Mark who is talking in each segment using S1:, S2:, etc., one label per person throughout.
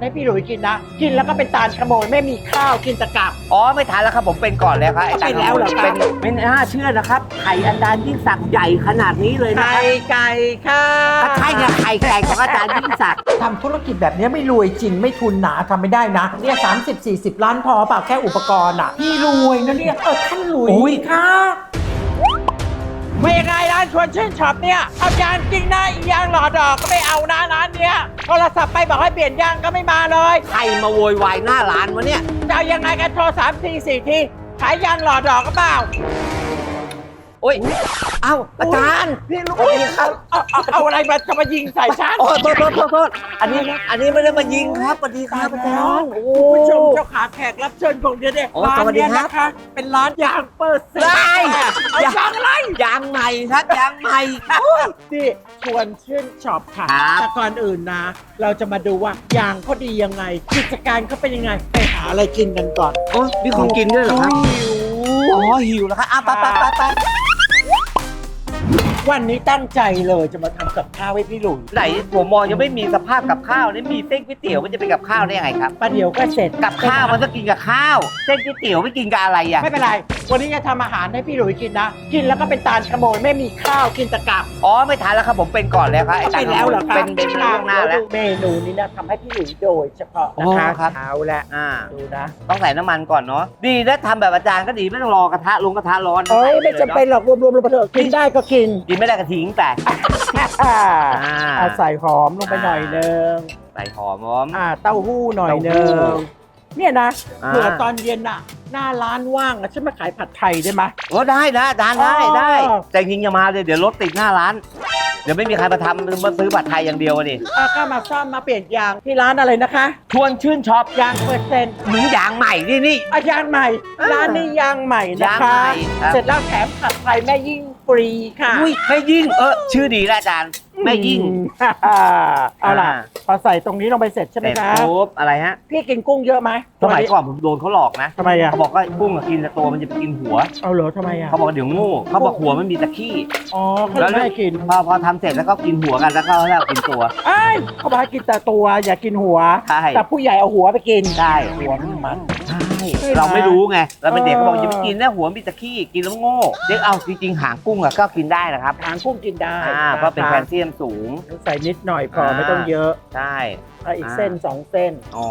S1: ำอาหารให้พี่หลุยกินนะ กินแล้วก็เป็นตาลขโมยไม่มีข้าวกินแตะกับ
S2: อ๋อไม่ทันแล้วครับผมเป็นก่อนแล้วครับไอ้
S1: เป็นแล้วเหรอครับ
S2: เป็นไม่น่าเชื่อนะครับไข่อาจารย์ยิ่งศักดิ์ใหญ่ขนาดนี้เลยนะ
S1: ไก่
S2: ครับ
S1: ไก่ค่ะ
S2: ก็ใช่ไงไข่ไก่ของอาจารย์ยิ่งศักดิ์
S1: ทำธุรกิจแบบนี้ไม่รวยจริงไม่ทุนหนาทำไม่ได้นะเนี่ยสามสิบสี่สิบล้านพอเปล่าแค่อุปกรณ์อะ พี่รวยนะเนี่ยเออท่านหลุย
S2: อุ้ย
S1: ค่ะ ไม่ยังไงร้านชวนชื่นช็อปเนี่ยเอายางจริงนะอีกยางหล่อดอกก็ไม่เอานะร้านเนี้ยโทรศัพท์ไปบอกให้เปลี่ยนยางก็ไม่มาเลย
S2: ใครมาโวยวายหน้าร้านวะเนี่ย
S1: จะเอายังไงกันโทรสามทีสี่ทีขายยางหล่อดอกก็เปล่า
S2: โอ้ยเอ้าอาจารย์
S1: พี่รู้ครับเอาเอาเอาอะไรมาจะมายิงใส่ฉัน
S2: โอ้โทษโทษโทษโทษอันนี้อันนี้ไม่ได้มายิงครับสวัสดีครับอาจารย์โอ้
S1: คุณผู้ชมเจ้าขาแขกรับเชิญของเดียเนี่ย
S2: โอ้
S1: ร้าน
S2: สวัสดี
S1: เนี้ย
S2: ครับ
S1: นะคะเป็นร้านยางเปิดเซ็น
S2: ได้
S1: เอายางอะไร
S2: ยางใหม่ครับยางใหม่
S1: ที่ชวนชื่นช็อปค่ะ
S2: ครับ
S1: แต่ก่อนอื่นนะ เราจะมาดูว่ายางเขาดียังไง กิจการเขาเป็นยังไงไปหาอะไรกินกันก่อน
S2: โอ้มีของกินด้วยเหรอครับ
S1: หิว
S2: อ๋อหิวแล้วค่ะไปไปไปไป
S1: วันนี้ตั้งใจเลยจะมาทำกับข้าวให้พี่หลุย
S2: ไหนผมมองยังไม่มีสภาพกับข้าวนี่มีเส้นก๋วยเตี๋ยวมันจะเป็นกับข้าวได้ยังไงครับ
S1: ประเดี๋ยวก็เสร็จ
S2: กับข้าวมันต้องกินกับข้าว เส้นก๋วยเตี๋ยวไม่กินกับอะไรอะ
S1: ไม่เป็นไร วันนี้จะทำอาหารให้พี่หลุยกินนะ กินแล้วก็เป็นตาลขโมยไม่มีข้าวกินแตะกับ
S2: อ๋อไม่ทันแล้วครับผมเป็นก่อนแล้วครับไอ้
S1: ไปแล้วเหรอครับ
S2: เป็นเป็นล่วงหน้าแล้ว
S1: เมนูนี้นะทำให้พี่หลุยโดยเฉพาะนะ
S2: อ๋
S1: คะ
S2: อครับ
S1: เอาละ
S2: อ่า
S1: ดูนะ
S2: ต้องใส่น้ำมันก่อนเนาะดีนะทำแบบอาจารย์ก็ดีไม่ต้องรอกระทะลงกระทะร้อน
S1: เอ้ยไม่
S2: ใส่
S1: จำเป็นหรอกรวมๆลงไปเถอะกินได้ก็กิน
S2: กินไม่ได้ก็ทิ้งแต่
S1: อ่า
S2: อ่า
S1: เอาใส่หอมลงไปหน่อยนึง
S2: ใส่หอมหอม
S1: อ่าเต้าหู้หน่อยนึ
S2: เต้าหู้
S1: งเนี่ยนะ
S2: อ่า
S1: เผื่อตอนเย็นน่ะ หน้าร้านว่างอะฉันมาขายผัดไทยได้ไหม
S2: โอ้ได้นะอาจารย์ได้
S1: อ๋อ
S2: ได้ แต่จริงๆอย่ามาเลยเดี๋ยวรถติดหน้าร้าน เดี๋ยวไม่มีใครมาทำมาซื้อบัตรไทยอย่างเดียวอะดิ
S1: อะก็มาซ่อมมาเปลี่ยนยางที่ร้านอะไรนะคะ
S2: ชวนชื่นช็อป
S1: ยางเปอร์เซ็นต์
S2: หมึงยางใหม่นี่นี่
S1: อะยางใหม่
S2: อ่า
S1: ร้านนี้ยางใหม่นะ
S2: ยาง
S1: คะ
S2: ใหม่ครับ
S1: เสร็จแล้วแถมผัดไทยแม่ยิ่ง ฟรีค่ะ
S2: อุ้ยแม่ยิ่งเออชื่อดีนะอาจารย์แม่ยิ่ง
S1: อืมเอาล่ะ
S2: อ่า
S1: พอใส่ตรงนี้ลงไปเสร็จใช่ไหม
S2: เสร็จ
S1: คะ
S2: ปุ๊บอะไรฮะ
S1: พี่กินกุ้งเยอะไหม
S2: สมัยก่อนผมโดนเขาหลอกนะ
S1: ทำไมอะ
S2: เขาบอกว่ากุ้งอะกินแต่ตัวมันจะไปกินหัว
S1: เอาเหรอทำไมอะ
S2: เขาบอกว่าเดี๋ยวโง่เขาบอกหัวมันมีตะขี้
S1: อ๋อเขาเลยไม่ให้กิน
S2: พอพอทำเสร็จแล้วก็กินหัวกันแล้วก็แล้วกินตัว
S1: ไอ้ยเขาบอกให้กินแต่ตัวอย่ากินหัว
S2: ใช่
S1: แต่ผู้ใหญ่เอาหัวไปกิน
S2: ใช่
S1: หัวมันมัน
S2: ใช่
S1: ใช่ไหม
S2: เราไม่รู้ไงเราเป็นเด็กเขาบอก
S1: เออ
S2: อย่าไปกินนะหัวมีตะขี้กินแล้วโง่เด็กเอาจริงๆหางกุ้งอะก็กินได้นะครับ
S1: หางกุ้งกินได้
S2: อ่าเพราะเป็นแคลเซียมสูง
S1: ใส่นิดหน่อยพออาไม่ต้องเยอะ
S2: ใช่
S1: เอาอีก
S2: อ่า
S1: เส้นสองเส้น
S2: อ๋อ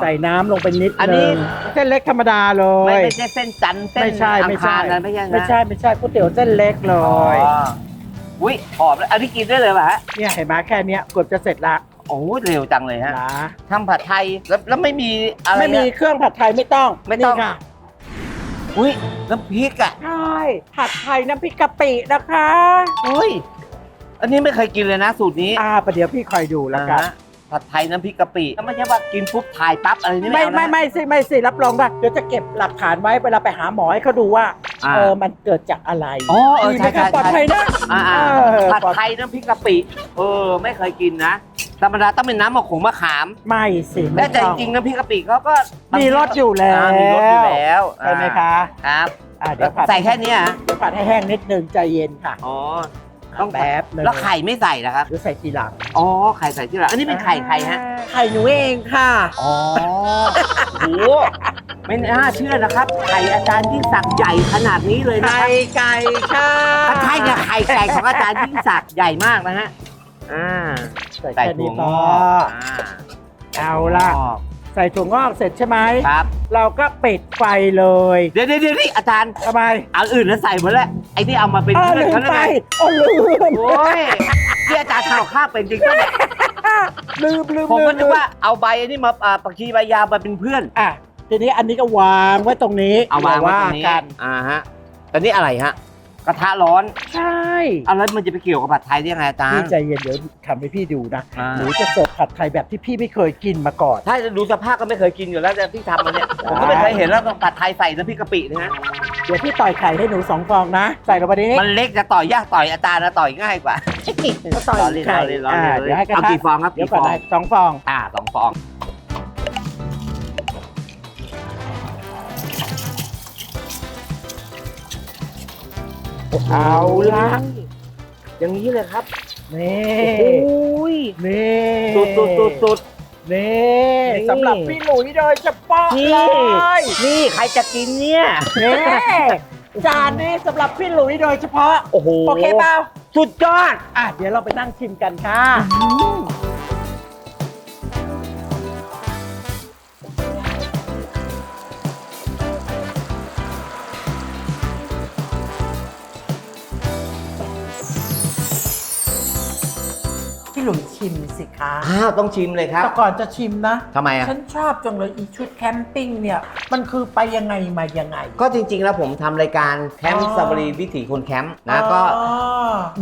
S1: ใส่น้ำลงไปนิด
S2: อันนี้
S1: นึงเส้นเล็กธรรมดาเล
S2: ไม่
S1: ย
S2: ไม่ใช่เส้นจันทร์เส้น
S1: ไม่ใช่ไม่ใช่
S2: อังคารนั้นไม่ใช่นะ
S1: ไม่ใช่ไม่ใช่ก๋วยเตี๋ยวเส้นเล็กเล
S2: อ๋อย อุ้ยหอมแล้วอันนี้กินได้เลยป่ะฮะ
S1: เนี่ยเห็นไหมแค่เนี้ยเกือบจะเสร็จละ
S2: โอ้ยเร็วจังเลยฮะ
S1: นะ
S2: ทำผัดไทยแล้วแล้วไม่มีอะไร
S1: ไม่มี
S2: นะ
S1: เครื่องผัดไทยไม่ต้อง
S2: ไม่ต้อง
S1: นี่ค่ะ
S2: อุ้ยน้ำพริกอะ
S1: ใช่ผัดไทยน้ำพริกกะปินะคะ
S2: อุ้ยอันนี้ไม่เคยกินเลยนะ สูตรนี้
S1: อ่าประเดี๋ยวพี่คอยดูแล้วกัน
S2: อ่าฮะผัดไทยน้ำพริกกะปิแล้วไม่ใช่ว่ากินปุ๊บถ่ายปั๊บอะไรนี่
S1: ไม่
S2: เอานะ
S1: ไม่ไม่สิไม่สิรับรองว่าเดี๋ยวจะเก็บหลักฐานไว้เวลาไปหาหมอให้เขาดูว่า
S2: อ่า
S1: เออมันเกิดจากอะไร
S2: อ๋อเออ
S1: ดีไหม
S2: ใช่
S1: คะ
S2: ใช่
S1: ปลอดภัยนะ
S2: อ่าอ่า
S1: เออ
S2: ผัดไทยน้ำพริกกะปิ เออ ไม่เคยกินนะ ธรรมดาต้องเป็นน้ำมะขงมะขาม
S1: ไม่สิ
S2: แต่
S1: ไม่
S2: แต่
S1: ต้
S2: จ
S1: อง
S2: ริงๆน้ำพริกกะปิเขาก็
S1: มีรสอยู่แล้วา
S2: มีรสอยู่แล้ว
S1: ใช่ไหมคะ
S2: ครับ
S1: อ่าเดี๋ยวผัด
S2: ใส่แค่เนี้ย
S1: เดี๋ยวผัดให้แห้งนิดนึงใจเย็นค่ะ
S2: อ๋อต้อง
S1: แป๊บนึง
S2: แล้วไข่ไม่ใส่นะครับ
S1: เดี๋ยวใส่ทีหลัง
S2: อ๋อไข่ใส่ที่หลังอันนี้เป็นไข่ใครฮะ
S1: ไข่หนูเองค่ะ
S2: อ๋อโหไม่น่าเชื่อนะครับ ไข่อาจารย์ยิ่งศักดิ์ใหญ่ขนาดนี้เลยนะค
S1: ไข่
S2: รับ
S1: ไก่ค่ะ
S2: ก็ใช่ไงไข่ไก่ของอาจารย์ยิ่งศักดิ์ใหญ่มากนะฮะ อ่า
S1: ใส่
S2: ใส่
S1: แค่
S2: ถั่
S1: นี้
S2: ว
S1: พ
S2: ง
S1: อ
S2: อกอ่า
S1: เอาล่ะใส่ถั่วงอกเสร็จใช่ไหม
S2: ครับ
S1: เราก็ปิดไฟเลย
S2: เดี๋ยวเดี๋ยวเดี๋ยวนี่อาจารย์
S1: ทำไม
S2: เอาอื่นแล้วใส่หมดแล้วไอ้ที่เอามาเป็น
S1: อ้าว
S2: เพื่อน
S1: ลืม
S2: เขาได้
S1: ไป
S2: ไง
S1: โอ้ลืม
S2: โอ้ยที่อาจารย์ข่าวข้าวเป็นจริงก็เนี่ย
S1: ลืมลืม
S2: ผมก็
S1: ลื
S2: นึกว่าเอาใบอันนี้มาอ่าปักชีใบยาวมาเป็นเพื่อน
S1: อะทีนี้อันนี้ก็วางไว้ตรงนี้
S2: เอาวางไว้ตรงนี้
S1: กัน
S2: อ่าฮะแต่นี่อะไรฮะ กระทะร้อน
S1: ใช่
S2: เอาแล้วมันจะไปเกี่ยวกับผัดไทยได้ยังไงอาจาร
S1: พี่
S2: ย์
S1: ใจเย็นเดี๋ยวทำให้พี่ดูนะ
S2: อ่า
S1: หนูจะเสิร์ฟผัดไทยแบบที่พี่ไม่เคยกินมาก่อน
S2: ถ้าจะดูสภาพก็ไม่เคยกินอยู่แล้วแต่ที่ทำมาเนี่ยผมก็ไม่เคยเห็นแล้วต้องผัดไทยใส่น้ำพริกกะปินะฮะ
S1: เดี๋ยวพี่ต่อยไข่ให้หนูสองฟองนะ ใส่ลงไปในนี้
S2: มันเล็กจะต่อยยากต่อยอาจารย์นะต่อยง่ายกว่า
S1: ก็ต่อย
S2: ล้อเล่น
S1: ไข่
S2: ล้อเล่นล้อ
S1: อ่า
S2: เล่น
S1: เดี๋ยวให้กระ
S2: เอา
S1: ทะ
S2: กี่ฟองครับ
S1: เดี๋ยว
S2: กี่
S1: ก่
S2: ฟ
S1: อน
S2: อง
S1: นะสองฟอง
S2: อ่าสองฟอง
S1: เอาละ
S2: อย่างนี้เลยครับ
S1: นี่
S2: โอ้ย
S1: นี่
S2: สุดสุดสุดสุด
S1: นี่
S2: นี่
S1: สำหรับพี่หลุยโดยเฉพาะ
S2: นี่
S1: เลย
S2: นี่ใครจะกินเนี่ย
S1: นี่จานนี้สำหรับพี่หลุยโดยเฉพาะ
S2: โอ้โห
S1: โอเคเปล่า
S2: สุดยอด
S1: อะเดี๋ยวเราไปนั่งชิมกันค่ะ สิคะ
S2: อ้าวต้องชิมเลยครับ
S1: แต่ก่อนจะชิมนะ
S2: ทำไมอะ
S1: ฉันชอบจังเลยอีชุดแคมปิ้งเนี่ย มันคือไปยังไงมายังไง
S2: ก็จริง ๆ แล้วผมทำรายการแคม
S1: อ๋
S2: ป์
S1: อ
S2: ซาบรีวิถีคนแคมป์นะก็
S1: อ๋อ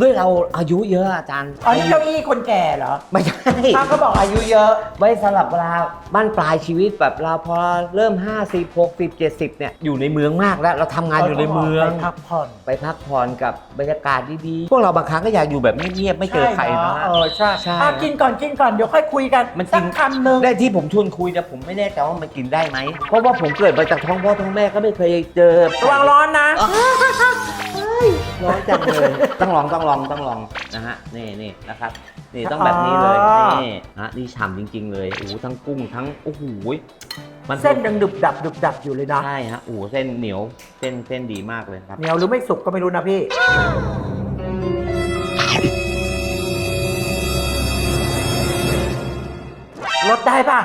S2: ด้วยเราอายุเยอะอาจารย์
S1: อ๋อนี่เก้าอี้คนแก่เหรอ
S2: ไม่ใช่
S1: ถ้าเขาบอกอายุเยอะ
S2: ไว้สำหรับเวลาบ้านปลายชีวิตแบบเราพอเริ่ม 50 60 70เนี่ยอยู่ในเมืองมากแล้ว เราทำงานอยู่ในเมือง
S1: ไปพักผ่อน
S2: ไปพักผ่อนกับบรรยากาศดีๆพวกเราบางครั้งก็อยากอยู่แบบเงียบๆไม่เจอใคร
S1: ช่
S2: นะ
S1: เออใช่
S2: ใช่
S1: อะกินก่อนกินก่อนเดี๋ยวค่อยคุยกัน
S2: มัน
S1: สั
S2: กิ
S1: ก
S2: น
S1: คำหนึ่ง
S2: ได้ที่ผมชวนคุยแต่ผมไม่แน่ใจว่ามันกินได้ไหม เพราะว่าผมเกิดมาจากท้องพ่อท้องแม่ก็ไม่เคยเจอ
S1: ระวังร้อนนะ
S2: ร้อนจังเลย ต้องลองต้องลองต้องลองนะฮะนี่นี่นะครับ นี่ต้องแบบนี้เลย
S1: อ๋อ
S2: นี่นะนี่ฉ่ำจริง ๆ เลยโอ้โหทั้งกุ้งทั้งโอ้โหมัน
S1: เส้นยังดึบดับดึบดับอยู่เลยนะ
S2: ใช่ฮะโอ้โหเส้นเหนียวเส้นเส้นดีมากเลยครับ
S1: เหนียวหรือไม่สุกก็ไม่รู้นะพี่ สได้ป่ะ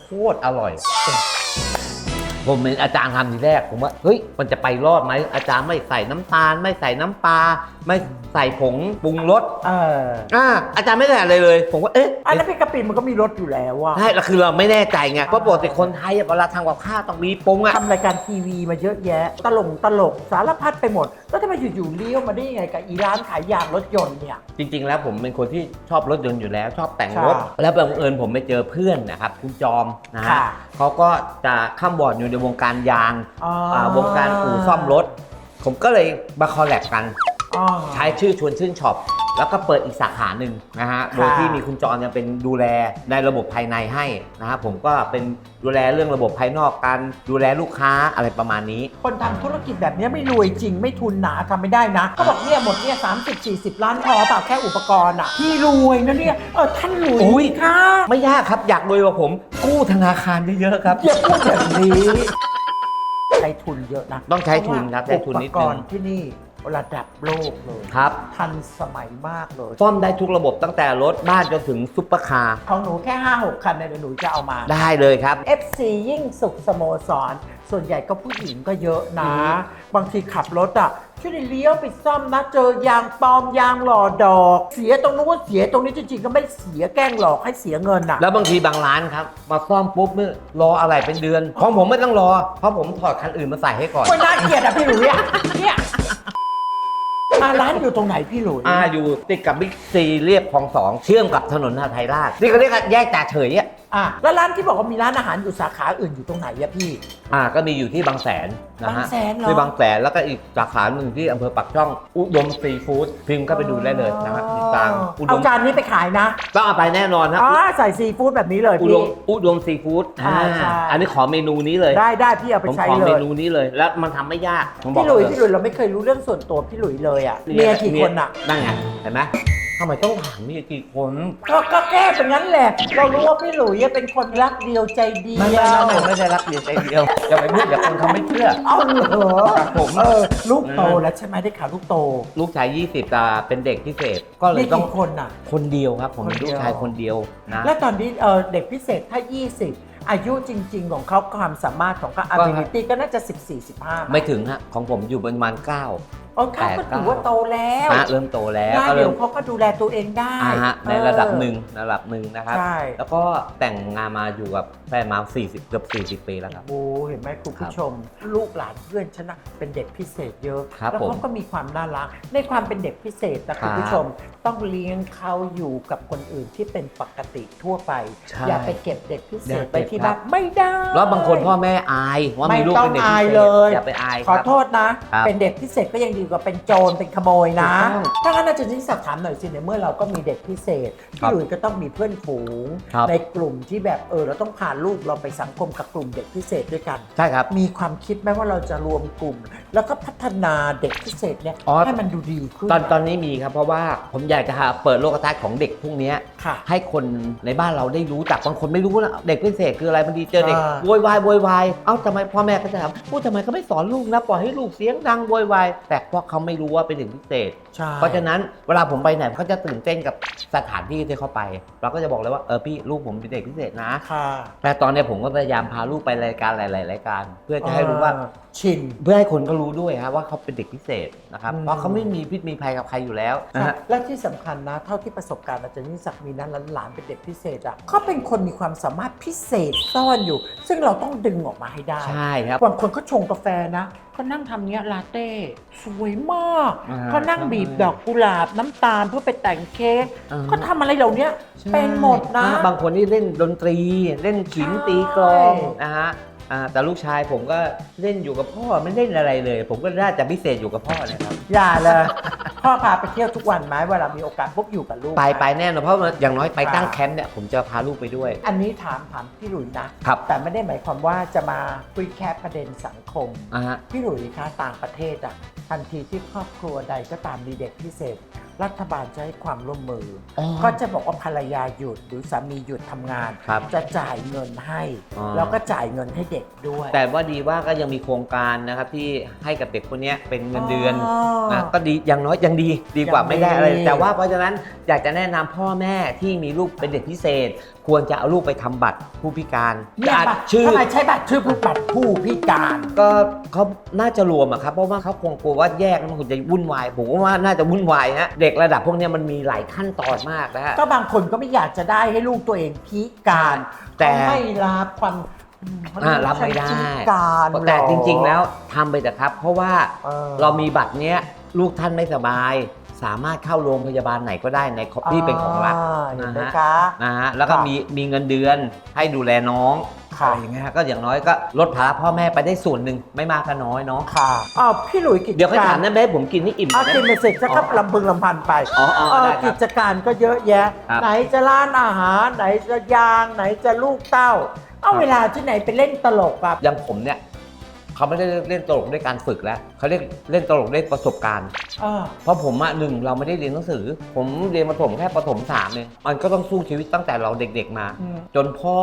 S2: โคตรอร่อย ผมเป็นอาจารย์ทำทีแรก ผมว่าเฮ้ยมันจะไปรอดไหมอาจารย์ไม่ใส่น้ำตาล ไม่ใส่น้ำปลาไม่ใส่ผงปรุงรส
S1: เออ
S2: อ่าอาจารย์ไม่ใส่อะไรเลย ผมว่าเอ๊ะ
S1: อันนั้นพี่กะปิมันก็มีรสอยู่แล้วอะ
S2: ใช่แล้วคือเราไม่แน่ใจไงเพราะปกติคนไทยอะเวลาทำกับข้าวต้องมีปรุงอะ
S1: ทำรายการทีวีมาเยอะแยะ ตลกตลกสารพัดไปหมด แล้วทำไมอยู่ๆเลี้ยวมาได้ยังไงกับอีร้านขายยางรถยนต์เนี่ย
S2: จริงๆ แล้วผมเป็นคนที่ชอบรถยนต์อยู่แล้ว ชอบแต่งรถ
S1: ค่ะ
S2: แล้วบังเอิญผมไปเจอเพื่อนนะครับ คุณจอมนะฮะ
S1: ค่ะ
S2: เขาก็จะข้ามบอร์ดอยู่ในวงการยาง
S1: อ๋อ
S2: อ่าวงการอู่ซ่อมรถ ผมก็เลยมาคอลแลบกัน
S1: อ๋อ
S2: ใช้ชื่อชวนชื่นช็อป แล้วก็เปิดอีกสาขาหนึ่งนะฮะ โดยที่มีคุณจรยังเป็นดูแลในระบบภายในให้นะฮะผมก็เป็นดูแลเรื่องระบบภายนอกการดูแลลูกค้าอะไรประมาณนี้
S1: คนทำธุรกิจแบบเนี้ยไม่รวยจริงไม่ทุนหนาทำไม่ได้นะเขาบอกเนี่ยหมดเนี่ยสามสิบสี่สิบล้านพอเปล่าแค่อุปกรณ์อะพี่รวยนะเนี่ยเออท่านรวย
S2: อุ๊ย
S1: ค่ะ
S2: ไม่ยากครับอยากรวยกว่าผม กู้ธนาคารเยอะๆครับ
S1: อย่าพูดแบบนี้ ใช้ทุนเยอะนะ
S2: ต้องใช้ทุนครับใช้ทุนนิดนึง
S1: อุปกรณ์ที่นี่ ระดับโลกเลย
S2: ครับ
S1: ทันสมัยมากเลย
S2: ซ่อมได้ทุกระบบตั้งแต่รถบ้านจนถึงซุปเปอร์คาร์
S1: ของหนูแค่5 6คันเนี่ยเดี๋ยวหนูจะเอามา
S2: ได้เลยครับ
S1: FC ยิ่งสุขสโมสร ส่วนใหญ่ก็ผู้หญิงก็เยอะนะ
S2: อือฮึ
S1: บางทีขับรถอะช่วยเลี้ยวไปซ่อมนะ เจอยางปลอมยางหล่อดอก เสียตรงนู้นเสียตรงนี้จริงๆก็ไม่เสียแกล้งหลอกให้เสียเงินอะ
S2: แล้วบางทีบางร้านครับ มาซ่อมปุ๊บเนี่ยรออะไรเป็นเดือน ของผมไม่ต้องรอ เพราะผมถอดคันอื่นมาใส่ให้ก่อน
S1: โอ้ยน่าเกลียดอะพี่หลุยอะเนี่ย อาร้านอยู่ตรงไหนพี่หลุย
S2: อ่าอยู่ติดกับบิ๊กซีเรียบคลองสองเชื่อมกับถนนหาไทยราชนี่เขาเรียกว่าแยกจ่าเฉยอะ
S1: อะแล้วร้านที่บอกว่ามีร้านอาหารอยู่สาขาอื่นอยู่ตรงไหนอะพี่
S2: อ่าก็มีอยู่ที่บางแสนนะฮะ
S1: บางแสนเหรอ
S2: ที่บางแสนแล้วก็อีกสาขาหนึ่งที่อำเภอปักช่อง อุดมซีฟู้ดพิมพ์ก็ไปดูได้เลยนะฮะติดตามอุด
S1: เอา
S2: ม
S1: จานนี้ไปขายนะ
S2: ต้องเอาไปแน่นอนนะ
S1: อ๋อใส่ซีฟู้ดแบบนี้เลย
S2: อุด
S1: พี่
S2: มอุดมซีฟู้ด
S1: อ่าใช่
S2: อันนี้ขอเมนูนี้เลย
S1: ได้ได้พี่เอาไป
S2: ผม
S1: ใช้
S2: ขอ
S1: เล
S2: เม
S1: ย
S2: นูนี้เลยแล้วมันทำไม่ยากผมบอ
S1: พี่
S2: ก
S1: หลุย
S2: เพี่
S1: หลุยเราไม่เคยรู้เรื่องส่วนตัวพี่หลุยเลยอะเมียกี่คนอะ
S2: นั่นไงเห็นไหม ทำไมต้องถามเมียกี่คน
S1: ก็ก็แค่เป็นงั้นแหละ เรารู้ว่าพี่หลุยเป็นคนรักเดียวใจเดียว
S2: ไม่ไม่ไม่ไม่ได้รักเดียวใจเดียวอย่าไปพูดอย่าคนเขาไม่เชื่อ
S1: เอาเหรอ
S2: ครับผม
S1: เออลูกโตแล้วใช่ไหมได้ข่าวลูกโต
S2: ลูกชาย 20แต่เป็นเด็กพิเศษ ก็เลย
S1: นี่
S2: ต้อง
S1: กี่คนอะ
S2: คนเดียวครับ ผม
S1: คน
S2: เป็น
S1: เดียว
S2: ลูกชายคนเดียวนะ
S1: และตอนนี้เออเด็กพิเศษถ้า 20อายุจริง ๆ ของเขาความสามารถของเขา
S2: ก็
S1: ability ก็น่าจะ 14 15
S2: ไม่ถึงฮะของผมอยู่ประมาณ 9
S1: อ๋อเขาก็ถือว่าโตแล้ว
S2: นะเริ่มโตแล้ว
S1: นะ
S2: ก็
S1: เดี๋
S2: เริ่
S1: ย
S2: ม
S1: วเขาก็ดูแลตัวเองได้
S2: อ่าฮะใน
S1: เออ
S2: ระดับหนึ่งระดับหนึ่งนะครับ
S1: ใช่
S2: แล้วก็แต่งงานมาอยู่กับแฟนมา 40 เกือบ 40 ปีแล้วครับ
S1: โอ้เห็นไหมคุณผู้ชม ลูกหลานเพื่อนฉันนะเป็นเด็กพิเศษเยอะ
S2: ครับ
S1: แล้ว
S2: ผม
S1: เขาก็มีความน่ารัก ในความเป็นเด็กพิเศษนะคุณผู้ชม ต้องเลี้ยงเขาอยู่กับคนอื่นที่เป็นปกติทั่วไป
S2: ใช่
S1: อย่าไปเก็บเด็กพิเศ
S2: อย่า
S1: ษ
S2: เก็บ
S1: ไปที่บ้านไม่ได้
S2: แล้วบางคนพ่อแม่อายว่ามีลูกเป็นเด็ก
S1: ไม่ต้อง
S2: พิ
S1: อาย
S2: เศษ
S1: เลย
S2: อย่าไปอาย
S1: ขอ
S2: ครับ
S1: โทษนะ
S2: ครับ
S1: เป็นเด็กพิเศษก็ยังดีกว่าเป็นโจรเป็นขโมยนะ
S2: ถูกต้อง
S1: ถ้างั้นอาจารย์ที่สอบถามหน่อยสิในเมื่อเราก็มีเด็กพิเศษ
S2: ครั
S1: พี่
S2: บ
S1: หลุยส์ก็ต้องมีเพื่อนฝูง
S2: ครับ
S1: ในกลุ่มที่แบบเออเราต้องพาลูกเราไปสังคมกับกลุ่มเด็กพิเศษด้วยกัน
S2: ใช่ครับ
S1: มีความคิดไหมว่าเราจะรวมกลุ่ม แล้วก็พัฒนาเด็กพิเศษเนี่ย
S2: อ๋อ
S1: ให้มันดูดีขึ้น
S2: ตอนตอนนี้มีครับ เพราะว่าผมอยากจะหาเปิดโลกทัศน์ของเด็กพวกเนี้ย
S1: ค่ะ
S2: ให้คนในบ้านเราได้รู้จักบางคนไม่รู้นะเด็กพิเศษคืออะไรบางทีเจอเด็ก
S1: อ่า
S2: โวยวายโวยวายเอ้าทำไมพ่อแม่ก็จะถามพูดทำไมก็ไม่สอนลูกนะปล่อยให้ลูกเสียงดังโวยวายแต่เพราะเขาไม่รู้ว่าเป็นเด็กพิเศษ
S1: ใช่
S2: เพราะฉะนั้นเวลาผมไปไหนเขาจะตื่นเต้นกับสถานที่ที่เขาไป เราก็จะบอกเลยว่าเออพี่ลูกผมเป็นเด็กพิเศษนะ
S1: ค่ะ
S2: แต่ตอนเนี้ยผมก็พยายามพาลูกไปรายการหลาย ๆ รายการ เพื่อจะให้รู้ว่า
S1: อ่ชิน
S2: เพื่อให้คนก็รู้ด้วยครับว่าเขาเป็นเด็กพิเศษนะครับ
S1: อืม
S2: เพราะเขาไม่มีพิษมีภัยกับใครอยู่แล้วนะฮะ
S1: และที่สำคัญนะ เท่าที่ประสบการณ์อาจารย์นิสักมีนั้นหลานๆเป็นเด็กพิเศษอะเขาเป็นคนมีความสามารถพิเศษซ่อนอยู่ ซึ่งเราต้องดึงออกมาให้ได้
S2: ใช่ครับ
S1: บางคนเขาชงกาแฟนะ ก็นั่งทำเนี้ยลาเต้สวยมาก
S2: อ่า
S1: ก็นั่งบีบดอกกุหลาบน้ำตาลเพื่อไปแต่งเค้ก
S2: อ่า
S1: ก็ทำอะไรเหล่านี้เป็นหมดนะ
S2: บางคนนี่เล่นดนตรี เล่นขิง
S1: ใช่
S2: ตีกลองนะฮะ อ่าแต่ลูกชายผมก็เล่นอยู่กับพ่อไม่เล่นอะไรเลย ผมก็น่าจะพิเศษอยู่กับพ่อนะครับ
S1: อย่าเลย พ่อพาไปเที่ยวทุกวันไหมเวลามีโอกาสพบอยู่กับลูก
S2: ไปไปแน่นอนเพราะว่าอย่างน้อยไป
S1: ค่ะ
S2: ตั้งแคมป์เนี่ยผมจะพาลูกไปด้วย
S1: อันนี้ถามถามพี่หลุยนะ
S2: ครับ
S1: แต่ไม่ได้หมายความว่าจะมาคุยแค่ประเด็นสังคม
S2: อ่าฮะ
S1: พี่หลุยส์คะต่างประเทศอะทันทีที่ครอบครัวใดก็ตามมีเด็กพิเศษ รัฐบาลจะให้ความร่วมมืออ
S2: อ
S1: ก็จะบอกว่าภรรยาหยุดหรือสามีหยุดทำงาน
S2: ครับ
S1: จะจ่ายเงินให้
S2: อ๋อ
S1: แล้วก็จ่ายเงินให้เด็กด้วย
S2: แต่ว่าดีว่าก็ยังมีโครงการนะครับที่ให้กับเด็กคนเนี้ยเป็นเงินเดือน
S1: อ๋อ
S2: นะก็ดีอย่างน้อยยังดีดีกว่า
S1: ยังดี
S2: ไม่ได้อะไร แต่ว่าเพราะฉะนั้นอยากจะแนะนำพ่อแม่ที่มีลูกเป็นเด็กพิเศษ ควรจะเอาลูกไปทำบัตรผู้พิการ
S1: เนี่ย
S2: อาจ
S1: บัตร
S2: ชื่อ
S1: ทำไมใช้บัตรชื่อผู้บัตรผู้พิการ
S2: ก็เขาน่าจะรวมอะครับเพราะว่าเขาคงกลัวว่าแยกแล้วมันคงจะวุ่นวายผมก็ว่าน่าจะวุ่นวายฮะเด็กระดับพวกเนี้ยมันมีหลายขั้นตอนมากนะฮะ
S1: ก็บางคนก็ไม่อยากจะได้ให้ลูกตัวเองพิการ
S2: แต่
S1: เขาไม่รับความอืมเขา
S2: อ่ารับไม่ได้
S1: ฉันพิการหอ
S2: แต่จริงๆแล้วทำไปเถอะครับ เพราะว่า
S1: ออ
S2: เรามีบัตรเนี้ยลูกท่านไม่สบาย สามารถเข้าโรงพยาบาลไหนก็ได้ในของที่เป็นของรัฐา
S1: เห็นไหม
S2: นะฮะ
S1: คะ
S2: นะฮะแล้วก็
S1: ค่ะ
S2: มีมีเงินเดือนให้ดูแลน้อง
S1: ค่ะ
S2: อะไรอย่างเงี้ยฮะก็อย่างน้อยก็ลดภาระพ่อแม่ไปได้ส่วนหนึ่งไม่มากก็น้อยเนาะ
S1: ค่ะอ้าวพี่หลุยกิจ
S2: เดี๋ยวค่อย
S1: การ
S2: ถามได้ไหมให้ผมกินนี่อิ่ม
S1: เอา
S2: นะ
S1: กินไปเสร็จจะก็
S2: อ๋อ
S1: ลำพึงลำพันไป
S2: อ๋ออ๋อ
S1: เออ
S2: ได้ครั
S1: กิ
S2: บ
S1: จการก็เยอะแยะ
S2: ครับ
S1: ไหนจะร้านอาหาร ไหนจะยาง ไหนจะลูกเต้า เอา
S2: ครับ
S1: เวลาที่ไหนไปเล่นตลกอะ
S2: อย่างผมเนี่ยเขาไม่ได้เล่นตลกด้วยการฝึกแล้วเขาเรียกเล่นตลกด้วยประสบการณ์
S1: เออ
S2: เพราะผมอะหนึ่งเราไม่ได้เรียนหนังสือ ผมเรียนประถมแค่ประถมสามเองมันก็ต้องสู้ชีวิตตั้งแต่เราเด็กๆมา
S1: อืม
S2: จนพ่อ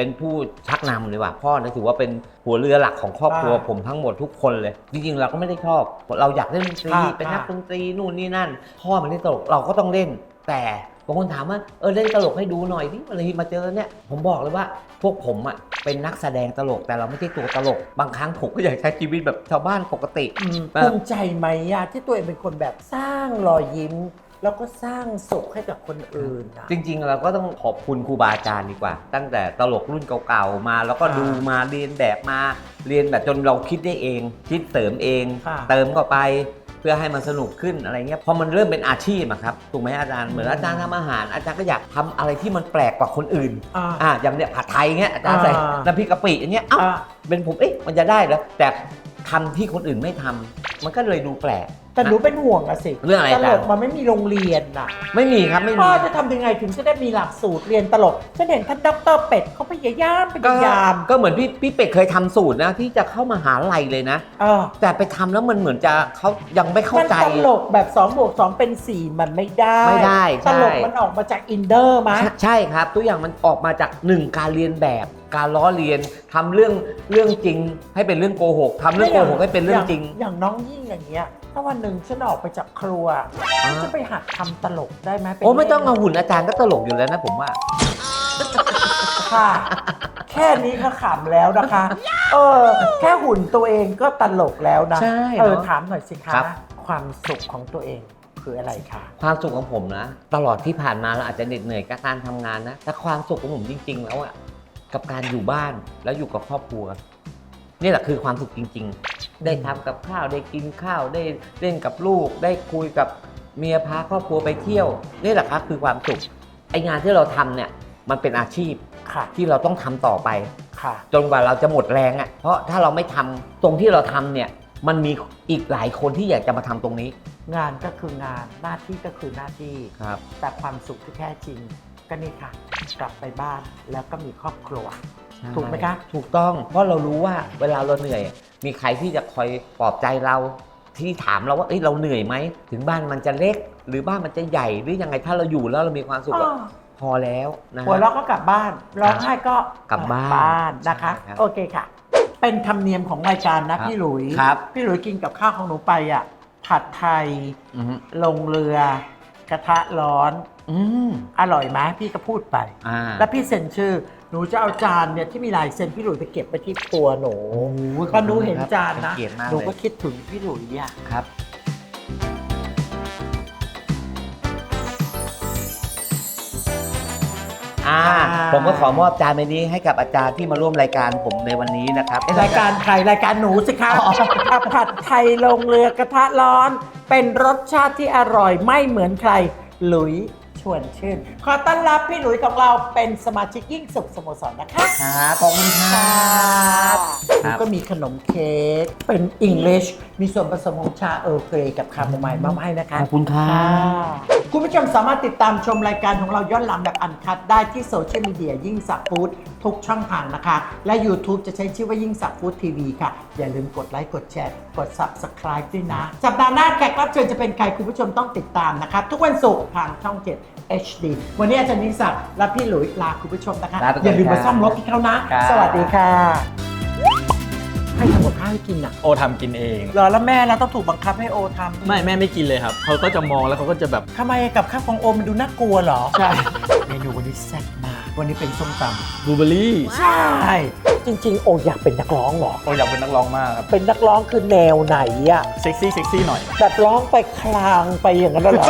S2: เป็นผู้ชักนำเลยว่ะพ่อเนี่ยถือว่าเป็นหัวเรือหลักของครอบครัว
S1: อ่า
S2: ผมทั้งหมดทุกคนเลย จริงๆ เราก็ไม่ได้ชอบ เราอยากเล่นดนตรี
S1: อ่า
S2: เป็นนัก
S1: อ่า
S2: ดนตรีนู่นนี่นั่น พ่อมันเล่นตลกเราก็ต้องเล่น แต่บางคนถามว่าเออเล่นตลกให้ดูหน่อยดิอะไรมาเจอเนี่ยผมบอกเลยว่าพวกผมอะเป็นนักแสดงตลกแต่เราไม่ใช่ตัวตลก บางครั้งผมก็อยากใช้ชีวิตแบบชาวบ้านปกติ
S1: อืม
S2: เออ
S1: ภูมิใจไหมอะที่ตัวเองเป็นคนแบบสร้างรอยยิ้ม แล้วก็สร้างสุขให้กับคนอื่นอะ
S2: จริงๆ เราก็ต้องขอบคุณครูบาอาจารย์ดีกว่า ตั้งแต่ตลกรุ่นเก่าๆมา แล้วก็
S1: ค่ะ
S2: ดูมาเรียนแบบมา เรียนแบบจนเราคิดได้เอง คิดเสริมเอง
S1: ค่ะ
S2: เติมเข้าไปเพื่อให้มันสนุกขึ้นอะไรเงี้ยพอมันเริ่มเป็นอาชีพอะครับถูกไหมอาจารย์เหมือนอาจารย์ทำอาหาร อาจารย์ก็อยากทำอะไรที่มันแปลกกว่าคนอื่น
S1: อ่า
S2: อ่าอย่างเนี้ยผัดไทยเงี้ยอาจารย์ใส่
S1: อ่า
S2: น้ำพริกกะปิอย่างเงี้ยเอ้า
S1: อะ
S2: เป็นผมเอ๊ะมันจะได้เหรอแต่ทำที่คนอื่นไม่ทำมันก็เลยดูแปลก
S1: แต่หนูเป็นห่วงอะสิ
S2: เรื่องอะไร
S1: ต
S2: อา
S1: ล
S2: จารย์
S1: กมันไม่มีโรงเรียนอะ
S2: ไม่มีครับไม่
S1: พ่
S2: มี
S1: อจะทำยังไงถึงจะได้มีหลักสูตรเรียนตลกฉันเห็นท่านดรเป็ดเขาพยายามพ
S2: ก็
S1: ยายาม
S2: ก็เหมือนพี่พี่เป็ดเคยทำสูตรนะที่จะเข้ามาหาลัยเลยนะ
S1: เออ
S2: แต่ไปทำแล้วมันเหมือนจะเขายังไม่เข้า
S1: มัน
S2: ใจ
S1: ตลกแบบ2บวก2เป็น4มันไม่ได้
S2: ไม่ได้ใช่
S1: ตลกมันออกมาจากอินเดอร์มั้ย
S2: ใช่ใช่ครับทุกอย่างมันออกมาจากหนึ่งการเรียนแบบการล้อเลียนทำเรื่องเรื่องจริง ให้เป็นเรื่องโกหกทำเรื่องโกหกให้เป็นเรื่องจริง
S1: ย่าอย่างน้องยิ่งอย่างเงี้ย ถ้าวันหนึ่งฉันออกไปจากครัวฉันจะไปหัดทำตลกได้ไหมเป็น
S2: โอ้ไม่ต้อง
S1: ล่น
S2: เอาหุ่นอาจารย์ก็ตลกอยู่แล้วนะผมว่า
S1: ค่ะ แค่นี้ก็ขำแล้วนะคะ เออ แค่หุ่นตัวเองก็ตลกแล้วนะ
S2: ใช่
S1: เออ
S2: เนอะ
S1: ถามหน่อยสิคะ
S2: ครับ
S1: ความสุขของตัวเองคืออะไรคะ
S2: ความสุขของผมนะ ตลอดที่ผ่านมาเราอาจจะเหน็ดเหนื่อยกับการทำงานนะแต่ความสุขของผมจริง ๆ แล้วอะกับการอยู่บ้านแล้วอยู่กับครอบครัว นี่แหละคือความสุขจริง ๆ ได้ทำกับข้าวได้กินข้าวได้เล่นกับลูก ได้คุยกับเมียพาครอบครัวไปเที่ยว นี่แหละครับคือความสุขไองานที่เราทำเนี่ยมันเป็นอาชีพ
S1: ค่ะ
S2: ที่เราต้องทำต่อไป
S1: ค่ะ
S2: จนกว่าเราจะหมดแรงอะ่ะ เพราะถ้าเราไม่ทำตรงที่เราทำเนี่ย มันมีอีกหลายคนที่อยากจะมาทำตรงนี้
S1: งานก็คืองานหน้าที่ก็คือหน้าที่
S2: ครับ
S1: แต่ความสุขที่แท้จริง ก็นี่ค่ะ กลับไปบ้านแล้วก็มีครอบครัว ถูกไหมคะ
S2: ถูกต้องเพราะเรารู้ว่าเวลาเราเหนื่อย มีใครที่จะคอยปลอบใจเราที่ถามเราว่าเอ้ยเราเหนื่อยไหมถึงบ้านมันจะเล็ก หรือบ้านมันจะใหญ่หรือยังไงถ้าเราอยู่แล้วเรามีความสุขอะ
S1: อ้อ
S2: พอแล้วนะ
S1: หัว
S2: ฮะ
S1: เราะก็กลับบ้านร้องไห้ก็
S2: กลับบ้าน
S1: นนะคะ
S2: ใช่ครับ
S1: โอเคค่ะ เป็นธรรมเนียมของรายการนะครับพี่หลุย
S2: ครับ
S1: พี่หลุยกินกับข้าวของหนูไปอะผัดไทย
S2: อือฮึ
S1: ลงเรือ กระทะร้อน
S2: อืม
S1: อร่อยไหมพี่ก็พูดไป
S2: อ่า
S1: แล้วพี่เซ็นชื่อ หนูจะเอาจานเนี่ยที่มีลายเซ็นพี่หลุยไปเก็บไว้ที่ตัวหนู
S2: โอ้โห
S1: พอหนูเห็นจานนะ
S2: เป็เกียรติมาก
S1: หนู
S2: เลย
S1: ก็คิดถึงพี่หลุยอะ
S2: ครับอ่า ผมก็ขอมอบจานใบนี้ให้กับอาจารย์ที่มาร่วมรายการผมในวันนี้นะครับ
S1: รายการใครรายการหนูสิคะอะผัดไทยลงเรือกระทะร้อน เป็นรสชาติที่อร่อยไม่เหมือนใคร หลุย ชวนชื่น ขอต้อนรับพี่หลุยของเราเป็นสมาชิกยิ่งสุขสโมสรนะคะ
S2: ครับขอบคุณค่ะ ครั
S1: แล้ว
S2: บ
S1: ก็มีขนมเค้กเป็นอังกฤษมีส่วนผสมของชาเออร์เกรย์กับคาโมไมล์มาให้นะคะ
S2: ขอบคุณครั
S1: ค่ะ
S2: บ
S1: คุณผู้ชมสามารถติดตามชมรายการของเราย้อนหลังแบบอันคัดได้ที่โซเชียลมีเดียยิ่งสักฟู้ดทุกช่องทางนะคะ และ YouTube จะใช้ชื่อว่ายิ่งสักฟู้ดทีวีค่ะ อย่าลืมกดไลค์กดแชร์กด Subscribe ด้วยนะ สัปดาห์หน้าแขกรับเชิญจะเป็นใครคุณผู้ชมต้องติดตามนะครับทุกวันศุกร์ทางช่อง 7 HD วันนี้อาจารย์นิสักดิ์และพี่หลุยส์ลาคุณผู้ชมนะคะ
S2: ลาไปก่อน
S1: อย่าลืมมา
S2: ครับ
S1: ซ่อมรถที่เขานะ
S2: ครับ
S1: สวัสดีค่ะ ให้ทำกับข้าวให้กินอะ
S3: โอทำกินเอง
S1: เหรอแล้วแม่เราต้องถูกบังคับให้โอทำ
S3: ไม่แม่ไม่กินเลยครับ เขาก็จะมองแล้วเขาก็จะแบบ
S1: ทำไมกับข้าวของโอมมันดูน่ากลัวเหรอ
S3: ใช่
S1: เมนูวันนี้แซ่บมากวันนี้เป็นส้มต
S3: บลูเบอร์รี่ำ
S1: ใช่จริงๆ โออยากเป็นนักร้องเหรอ
S3: โออยากเป็นนักร้องมากครับ
S1: เป็นนักร้องคือแนวไหนอะ
S3: เซ็กซี่เซ็กซี่หน่อย
S1: แบบร้องไปคลางไปอย่างนั้นเหรอ